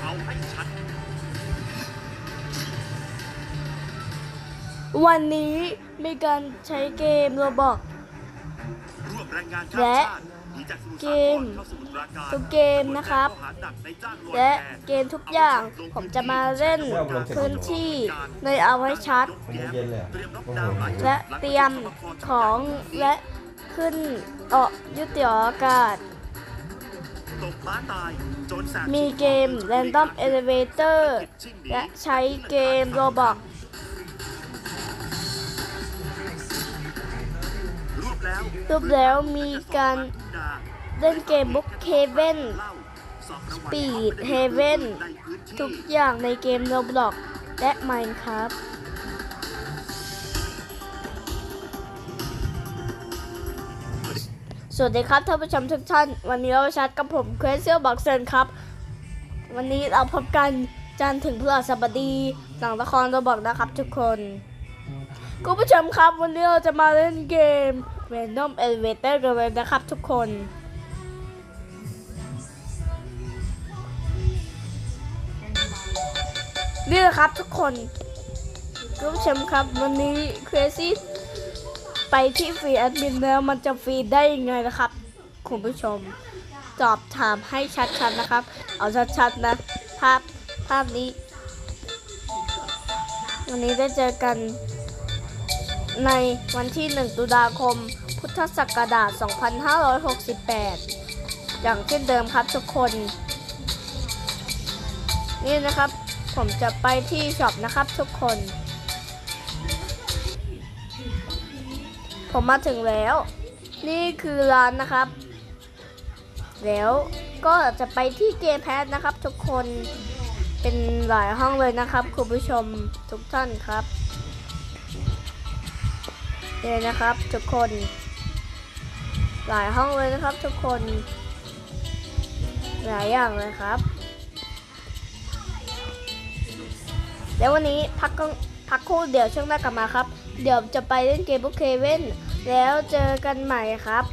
เอาให้ชัด วันนี้มีการใช้เกมโรบอกรวบแรงงานข้ามและชาติหนีจากสมุทรเกสาคมรเข้าสมุทรปราการทุกเกมนะครับ ข้อหาหนักในจ้างลอยและแพเกมทุกอย่างผมจะมาเล่นพื้นที่ในเอาไว้ชัดหกโมงเย็นเลยเหรอเตรียมล็อกดาวน์หลายจุดและเตรียมของและขึ้นออกยุติอากาศ ตกม้าตายโจรแสบมีเกม Random Elevator และใช้เกม Roblox รวบแล้วรูปแล้วมีการเล่นเกม Book Haven เล่าสอบรางวัล Speed Haven ในพื้นที่ทุกอย่างในเกม Roblox และ Minecraft วัสดีครับท่านผู้ชมทุกท่าน วันนี้เราชัดกับผมเคสเซียบอกเซนครับ วันนี้เราพบกันจันถึงพฤหัสบดีหลังละครเราบอกนะครับทุกคนคุณผู้ชมครับ วันนี้เราจะมาเล่นเกม Random Elevator กันเลยนะครับทุกคน นี่แหละครับทุกคนคุณผู้ชมครับวันนี้ Crazy ไปที่ฟรีแอดมินแล้วมันจะฟรีได้ยังไงนะครับ คุณผู้ชม ตอบถามให้ชัดๆนะครับ เอาชัดๆนะ ภาพภาพนี้ วันนี้ได้เจอกัน ในวันที่ 1 ตุลาคม พุทธศักราช 2568 อย่างเช่นเดิมครับทุกคน นี่นะครับ ผมจะไปที่ช็อปนะครับทุกคน ผมมาถึงแล้ว นี่คือร้านนะครับ แล้วก็จะไปที่เกมแพสนะครับ ทุกคนเป็นหลายห้องเลยนะครับ คุณผู้ชมทุกท่านครับนี่นะครับ ทุกคน หลายห้องเลยนะครับ ทุกคน หลายอย่างเลยครับ แล้ววันนี้พักก็พักคู่เดี๋ยวช่วงหน้ากลับมาครับ เดี๋ยวจะไปเล่นเกมบุกเคเว่นแล้วเจอกันใหม่ครับ